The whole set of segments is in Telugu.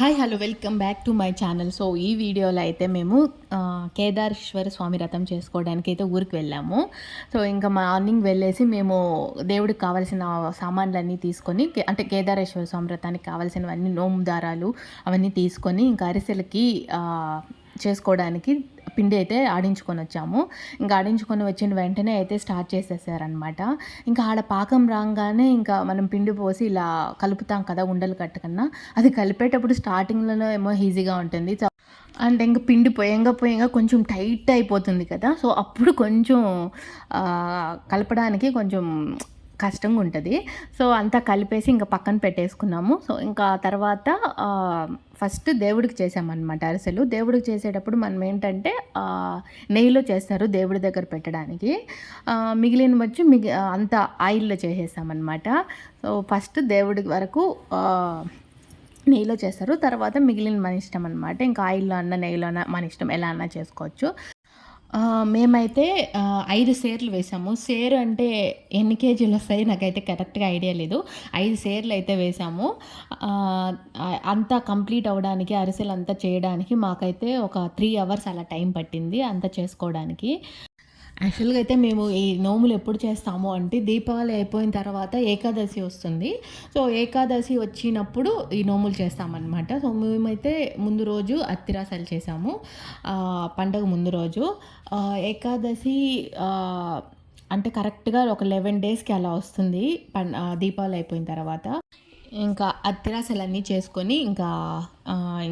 Hi hello welcome back to my channel so ఈ వీడియోలో అయితే మేము కేదారేశ్వర స్వామి రథం చేసుకోవడానికి అయితే ఊరికి వెళ్ళాము. సో ఇంకా మార్నింగ్ వెళ్ళేసి మేము దేవుడికి కావాల్సిన సామాన్లన్నీ తీసుకొని అంటే కేదారేశ్వర స్వామి రథానికి కావాల్సినవన్నీ నోము దారాలు అవన్నీ తీసుకొని ఇంకా అరిసెలకి చేసుకోవడానికి పిండి అయితే ఆడించుకొని వచ్చాము. ఇంకా ఆడించుకొని వచ్చిన వెంటనే అయితే స్టార్ట్ చేసేసారనమాట ఇంకా ఆడ పాకం రాగానే ఇంకా మనం పిండి పోసి ఇలా కలుపుతాం కదా ఉండలు కట్టకన్నా అది కలిపేటప్పుడు స్టార్టింగ్లో ఏమో ఈజీగా ఉంటుంది. అండ్ ఇంకా పిండి పోయంగా పోయంగా కొంచెం టైట్ అయిపోతుంది కదా. సో అప్పుడు కొంచెం కలపడానికి కొంచెం కష్టంగా ఉంటుంది సో అంతా కలిపేసి ఇంకా పక్కన పెట్టేసుకున్నాము. సో ఇంకా తర్వాత ఫస్ట్ దేవుడికి చేసామన్నమాట అరిసెలు. దేవుడికి చేసేటప్పుడు మనం ఏంటంటే నెయ్యిలో చేస్తారు దేవుడి దగ్గర పెట్టడానికి. మిగిలిన వచ్చి మిగి అంత ఆయిల్లో చేసేసామన్నమాట. సో ఫస్ట్ దేవుడి వరకు నెయ్యిలో చేస్తారు. తర్వాత మిగిలిన మన ఇష్టం అనమాట ఇంకా ఆయిల్లో అన్న నెయ్యిలో అన్న మన ఇష్టం. ఎలా అన్నా చేసుకోవచ్చు. మేమైతే ఐదు సేర్లు వేసాము. సేరు అంటే ఎన్ని కేజీలు వస్తాయి నాకైతే కరెక్ట్గా ఐడియా లేదు. ఐదు సేర్లు అయితే వేసాము. అంతా కంప్లీట్ అవ్వడానికి అరిసెలు అంతా చేయడానికి మాకైతే ఒక త్రీ అవర్స్ అలా టైం పట్టింది అంతా చేసుకోవడానికి. యాక్చువల్గా అయితే మేము ఈ నోములు ఎప్పుడు చేస్తాము అంటే దీపావళి అయిపోయిన తర్వాత ఏకాదశి వస్తుంది. సో ఏకాదశి వచ్చినప్పుడు ఈ నోములు చేస్తామన్నమాట. సో మేమైతే ముందు రోజు అత్తిరాసాలు చేసాము పండగ ముందు రోజు. ఏకాదశి అంటే కరెక్ట్గా ఒక లెవెన్ డేస్కి అలా వస్తుంది పం దీపావళి అయిపోయిన తర్వాత. ఇంకా అత్తిరాసలన్నీ చేసుకొని ఇంకా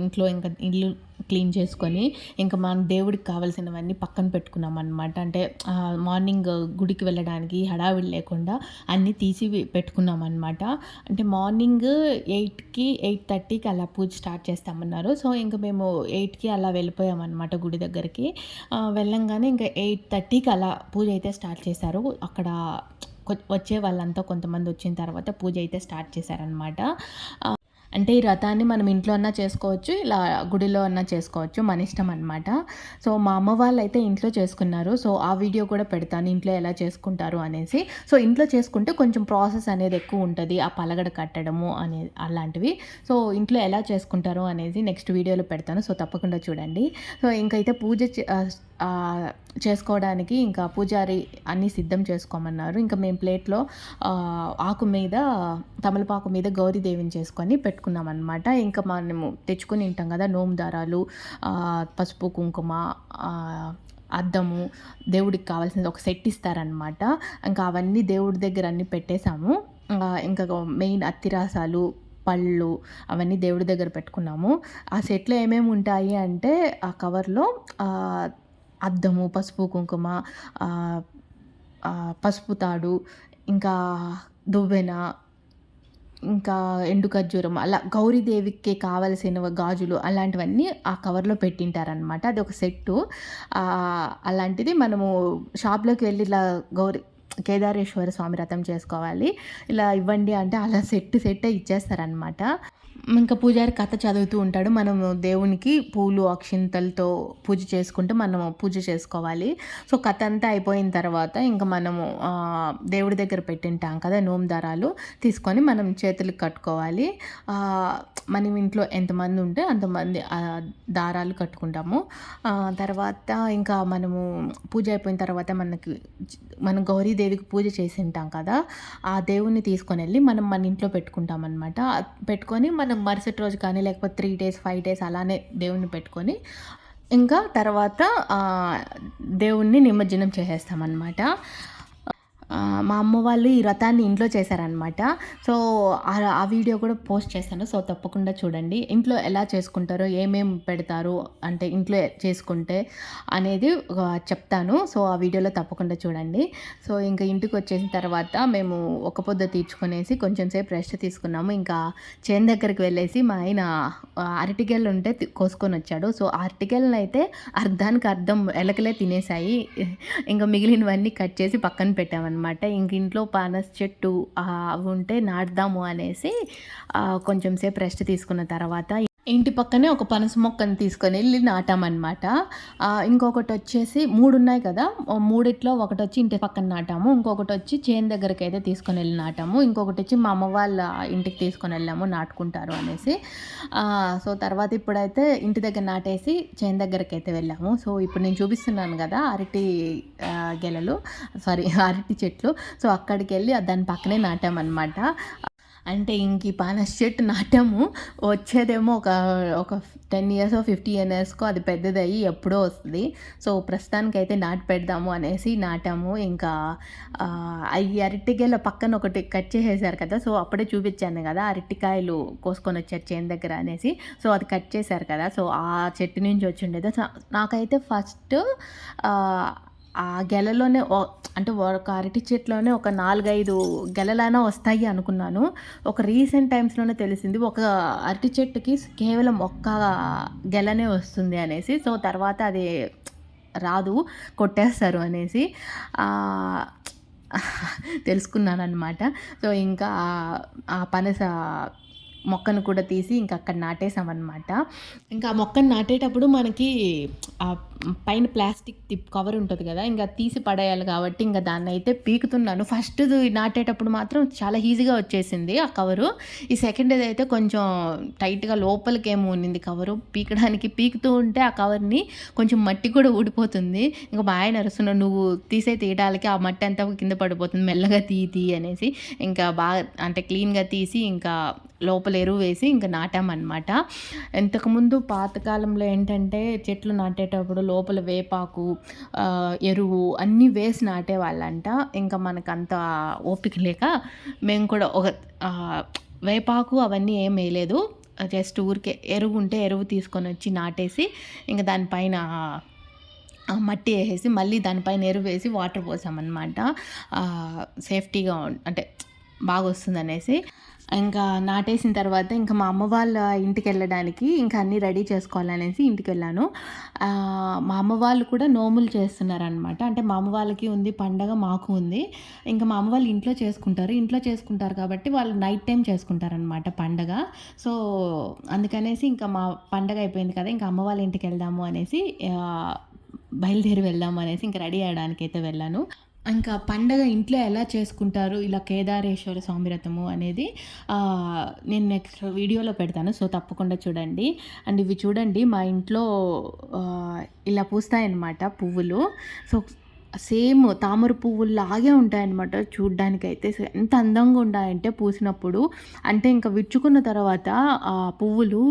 ఇంట్లో ఇంకా ఇల్లు క్లీన్ చేసుకొని ఇంకా మన దేవుడికి కావాల్సినవన్నీ పక్కన పెట్టుకున్నాం అనమాట అంటే మార్నింగ్ గుడికి వెళ్ళడానికి హడావిడి లేకుండా అన్నీ తీసి పెట్టుకున్నాం అనమాట అంటే మార్నింగ్ ఎయిట్కి ఎయిట్ థర్టీకి అలా పూజ స్టార్ట్ చేస్తామన్నారు. సో ఇంకా మేము ఎయిట్కి అలా వెళ్ళిపోయామన్నమాట గుడి దగ్గరికి. వెళ్ళంగానే ఇంకా ఎయిట్ థర్టీకి అలా పూజ అయితే స్టార్ట్ చేశారు. అక్కడ వచ్చే వాళ్ళంతా కొంతమంది వచ్చిన తర్వాత పూజ అయితే స్టార్ట్ చేశారనమాట అంటే ఈ రథాన్ని మనం ఇంట్లో అన్నా చేసుకోవచ్చు ఇలా గుడిలో అన్నా చేసుకోవచ్చు మన ఇష్టం అనమాట సో మా అమ్మ వాళ్ళు అయితే ఇంట్లో చేసుకున్నారు. సో ఆ వీడియో కూడా పెడతాను ఇంట్లో ఎలా చేసుకుంటారు అనేసి. సో ఇంట్లో చేసుకుంటే కొంచెం ప్రాసెస్ అనేది ఎక్కువ ఉంటుంది ఆ పలగడ కట్టడము అనే అలాంటివి. సో ఇంట్లో ఎలా చేసుకుంటారు అనేది నెక్స్ట్ వీడియోలో పెడతాను. సో తప్పకుండా చూడండి. సో ఇంకైతే పూజ చే- చేసుకోవడానికి ఇంకా పూజారి అన్నీ సిద్ధం చేసుకోమన్నారు. ఇంకా మేము ప్లేట్లో ఆకు మీద తమలపాకు మీద గౌరీదేవిని చేసుకొని పెట్టుకున్నాం అనమాట ఇంకా మనము తెచ్చుకుని ఉంటాం కదా నోము దారాలు పసుపు కుంకుమ అద్దము దేవుడికి కావాల్సింది ఒక సెట్ ఇస్తారనమాట ఇంకా అవన్నీ దేవుడి దగ్గర అన్నీ పెట్టేశాము. ఇంకా మెయిన్ అత్తిరాసాలు పళ్ళు అవన్నీ దేవుడి దగ్గర పెట్టుకున్నాము. ఆ సెట్లో ఏమేమి ఉంటాయి అంటే ఆ కవర్లో అద్దము పసుపు కుంకుమ పసుపు తాడు ఇంకా దువ్వెన ఇంకా ఎండు ఖర్జూరం అలా గౌరీదేవికి కావలసిన గాజులు అలాంటివన్నీ ఆ కవర్లో పెట్టింటారనమాట అది ఒక సెట్టు అలాంటిది మనము షాప్లోకి వెళ్ళి ఇలా గౌరీ కేదారేశ్వర స్వామి రథం చేసుకోవాలి. ఇలా ఇవ్వండి అంటే అలా సెట్ సెట్టే ఇచ్చేస్తారనమాట ఇంకా పూజారి కథ చదువుతూ ఉంటాడు. మనము దేవునికి పూలు అక్షింతలతో పూజ చేసుకుంటూ మనము పూజ చేసుకోవాలి. సో కథ అంతా అయిపోయిన తర్వాత ఇంకా మనము దేవుడి దగ్గర పెట్టింటాం కదా నోము దారాలు తీసుకొని మనం చేతులకు కట్టుకోవాలి. మనం ఇంట్లో ఎంతమంది ఉంటే అంతమంది దారాలు కట్టుకుంటాము. తర్వాత ఇంకా మనము పూజ అయిపోయిన తర్వాత మనకి మనం దేవికి పూజ చేసి ఉంటాం కదా ఆ దేవుణ్ణి తీసుకొని వెళ్ళి మనం మన ఇంట్లో పెట్టుకుంటాం అనమాట పెట్టుకొని మనం మరుసటి రోజు కానీ లేకపోతే త్రీ డేస్ ఫైవ్ డేస్ అలానే దేవుణ్ణి పెట్టుకొని ఇంకా తర్వాత దేవుణ్ణి నిమజ్జనం చేసేస్తామన్నమాట మా అమ్మ వాళ్ళు ఈ వ్రతాన్ని ఇంట్లో చేశారనమాట సో ఆ వీడియో కూడా పోస్ట్ చేశాను. సో తప్పకుండా చూడండి. ఇంట్లో ఎలా చేసుకుంటారో ఏమేమి పెడతారు అంటే ఇంట్లో చేసుకుంటే అనేది చెప్తాను. సో ఆ వీడియోలో తప్పకుండా చూడండి. సో ఇంకా ఇంటికి వచ్చేసిన తర్వాత మేము ఒక పొద్దు తీర్చుకునేసి కొంచెం సేపు రెస్ట్ తీసుకున్నాము. ఇంకా చేను దగ్గరికి వెళ్ళేసి మా ఆయన అరటికెళ్ళు ఉంటే కోసుకొని వచ్చాడు. సో ఆ అయితే అర్ధానికి అర్థం ఎలకలే తినేసాయి ఇంకా మిగిలినవన్నీ కట్ చేసి పక్కన పెట్టామన్నమాట. ఇంక ఇంట్లో పానస్ చెట్టు అవి ఉంటే నాటుదాము అనేసి కొంచెం సేపు రెస్ట్ తీసుకున్న తర్వాత ఇంటి పక్కనే ఒక పనస మొక్కని తీసుకొని వెళ్ళి నాటామన్నమాట. ఇంకొకటి వచ్చేసి మూడు ఉన్నాయి కదా మూడిట్లో ఒకటి వచ్చి ఇంటి పక్కన నాటాము. ఇంకొకటి వచ్చి చేను దగ్గరికి అయితే తీసుకొని వెళ్ళి నాటాము. ఇంకొకటి వచ్చి మా అమ్మ వాళ్ళ ఇంటికి తీసుకొని వెళ్ళాము నాటుకుంటారు అనేసి. సో తర్వాత ఇప్పుడైతే ఇంటి దగ్గర నాటేసి చేను దగ్గరికి అయితే వెళ్ళాము. సో ఇప్పుడు నేను చూపిస్తున్నాను కదా అరటి గెలలు సారీ అరటి చెట్లు. సో అక్కడికి వెళ్ళి దాని పక్కనే నాటామన్నమాట. అంటే ఇంక ఈ పానస్ చెట్టు నాటాము వచ్చేదేమో ఒక ఒక టెన్ ఇయర్స్ ఫిఫ్టీ ఇయర్స్కో అది పెద్దదయ్యి ఎప్పుడో వస్తుంది. సో ప్రస్తుతానికైతే నాటి పెడదాము అనేసి నాటాము. ఇంకా అవి అరటికాయల పక్కన ఒకటి కట్ చేసేసారు కదా సో అప్పుడే చూపించాను కదా అరటికాయలు కోసుకొని వచ్చారు చేను దగ్గర అనేసి. సో అది కట్ చేశారు కదా సో ఆ చెట్టు నుంచి వచ్చి ఉండేది సో నాకైతే ఫస్ట్ ఆ గెలలోనే అంటే ఒక అరటి చెట్లోనే ఒక నాలుగైదు గెలలైనా వస్తాయి అనుకున్నాను. ఒక రీసెంట్ టైమ్స్లోనే తెలిసింది ఒక అరటి చెట్టుకి కేవలం ఒక్క గెలనే వస్తుంది అనేసి. సో తర్వాత అది రాదు కొట్టేస్తారు అనేసి. తెలుసుకున్నాను అనమాట సో ఇంకా ఆ పనస మొక్కను కూడా తీసి ఇంకా అక్కడ నాటేసామన్నమాట ఇంకా ఆ మొక్కను నాటేటప్పుడు మనకి ఆ పైన ప్లాస్టిక్ తిప్ కవర్ ఉంటుంది కదా ఇంకా తీసి పడేయాలి కాబట్టి ఇంకా దాన్ని అయితే పీకుతున్నాను. ఫస్ట్ నాటేటప్పుడు మాత్రం చాలా ఈజీగా వచ్చేసింది ఆ కవరు. ఈ సెకండ్ అయితే కొంచెం టైట్గా లోపలికి ఏమో ఉన్నింది కవరు పీకడానికి పీకుతూ ఉంటే ఆ కవర్ని కొంచెం మట్టి కూడా ఊడిపోతుంది. ఇంకా మా ఆయన అరుస్తున్నాడు నువ్వు తీసే తీయడానికి ఆ మట్టి అంతా కింద పడిపోతుంది మెల్లగా తీ తీ అనేసి. ఇంకా బాగా అంటే క్లీన్గా తీసి ఇంకా లోపల లోపల ఎరువు వేసి ఇంకా నాటామన్నమాట. ఇంతకుముందు పాతకాలంలో ఏంటంటే చెట్లు నాటేటప్పుడు లోపల వేపాకు ఎరువు అన్నీ వేసి నాటేవాళ్ళంట. ఇంకా మనకంత ఓపిక లేక మేము కూడా ఒక వేపాకు అవన్నీ ఏం వేయలేదు. జస్ట్ ఊరికే ఎరువు ఉంటే ఎరువు తీసుకొని వచ్చి నాటేసి ఇంకా దానిపైన మట్టి వేసేసి మళ్ళీ దానిపైన ఎరువు వేసి వాటర్ పోసామన్నమాట. సేఫ్టీగా అంటే బాగా వస్తుందనేసి ఇంకా నాటేసిన తర్వాత ఇంకా మా అమ్మ వాళ్ళ ఇంటికి వెళ్ళడానికి ఇంకా అన్నీ రెడీ చేసుకోవాలనేసి ఇంటికి వెళ్ళాను మా అమ్మ వాళ్ళు కూడా నోములు చేస్తున్నారనమాట అంటే మా అమ్మ వాళ్ళకి ఉంది పండగ మాకు ఉంది. ఇంకా మా అమ్మ వాళ్ళు ఇంట్లో చేసుకుంటారు. ఇంట్లో చేసుకుంటారు కాబట్టి వాళ్ళు నైట్ టైం చేసుకుంటారనమాట పండగ. సో అందుకనేసి ఇంకా మా పండగ అయిపోయింది కదా ఇంకా అమ్మ వాళ్ళ ఇంటికి వెళ్దాము అనేసి బయలుదేరి వెళ్దాము అనేసి ఇంకా రెడీ అయ్యడానికి అయితే వెళ్ళాను. ఇంకా పండగ ఇంట్లో ఎలా చేసుకుంటారు? ఇలా కేదారేశ్వర స్వామి వ్రతము అనేది నేను నెక్స్ట్ వీడియోలో పెడతాను. సో తప్పకుండా చూడండి. అండ్ ఇవి చూడండి మా ఇంట్లో ఇలా పూస్తాయన్నమాట పువ్వులు. సో సేమ్ తామర పువ్వుల్లాగే ఉంటాయన్నమాట చూడ్డానికైతే. ఎంత అందంగా ఉంటాయంటే పూసినప్పుడు. అంటే ఇంకా విచ్చుకున్న తర్వాత ఆ పువ్వులు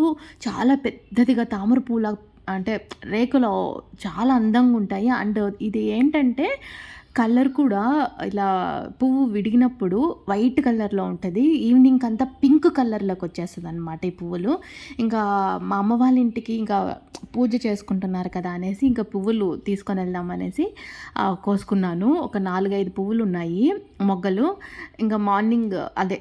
చాలా పెద్దదిగా తామర పువ్వులా అంటే రేకులో చాలా అందంగా ఉంటాయి. అండ్ ఇది ఏంటంటే కలర్ కూడా ఇలా పువ్వు విడిగినప్పుడు వైట్ కలర్లో ఉంటుంది. ఈవినింగ్ అంతా పింక్ కలర్లోకి వచ్చేస్తుంది అనమాట ఈ పువ్వులు. ఇంకా మా అమ్మ వాళ్ళ ఇంటికి ఇంకా పూజ చేసుకుంటున్నారు కదా అనేసి ఇంకా పువ్వులు తీసుకొని వెళ్దాం అనేసి కోసుకున్నాను. ఒక నాలుగైదు పువ్వులు ఉన్నాయి మొగ్గలు. ఇంకా మార్నింగ్ అదే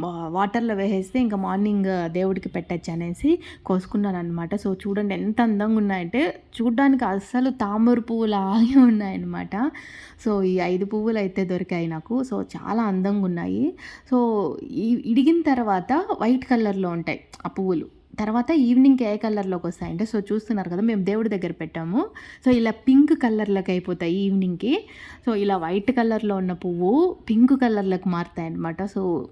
వాటర్లో వేసేస్తే ఇంకా మార్నింగ్ దేవుడికి పెట్టచ్చు అనేసి కోసుకున్నాను అనమాట సో చూడండి ఎంత అందంగా ఉన్నాయంటే చూడ్డానికి అస్సలు తామర పువ్వులు ఆగి ఉన్నాయన్నమాట. సో ఈ ఐదు పువ్వులు అయితే దొరికాయి నాకు. సో చాలా అందంగా ఉన్నాయి. సో ఈ ఇడిగిన తర్వాత వైట్ కలర్లో ఉంటాయి ఆ పువ్వులు. తర్వాత ఈవినింగ్ ఏ కలర్లోకి వస్తాయంటే సో చూస్తున్నారు కదా మేము దేవుడి దగ్గర పెట్టాము. సో ఇలా పింక్ కలర్లోకి అయిపోతాయి ఈవినింగ్కి. సో ఇలా వైట్ కలర్లో ఉన్న పువ్వు పింక్ కలర్లోకి మారుతాయి అనమాట సో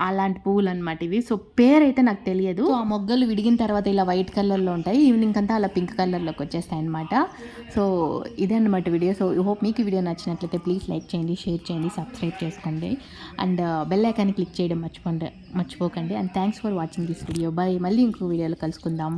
అలాంటి పువ్వులు అనమాట ఇవి. సో పేరైతే నాకు తెలియదు. ఆ మొగ్గలు విడిగిన తర్వాత ఇలా వైట్ కలర్లో ఉంటాయి. ఈవినింగ్ అంతా అలా పింక్ కలర్లోకి వచ్చేస్తాయి అనమాట సో ఇదే అనమాట వీడియో. సో హోప్ మీకు ఈ వీడియో నచ్చినట్లయితే ప్లీజ్ లైక్ చేయండి షేర్ చేయండి సబ్స్క్రైబ్ చేసుకోండి. అండ్ బెల్ ఐకాన్ని క్లిక్ చేయడం మర్చిపోండి మర్చిపోకండి. And thanks for watching this video. Bye. మళ్ళీ ఇంకో వీడియోలో కలుసుకుందాం.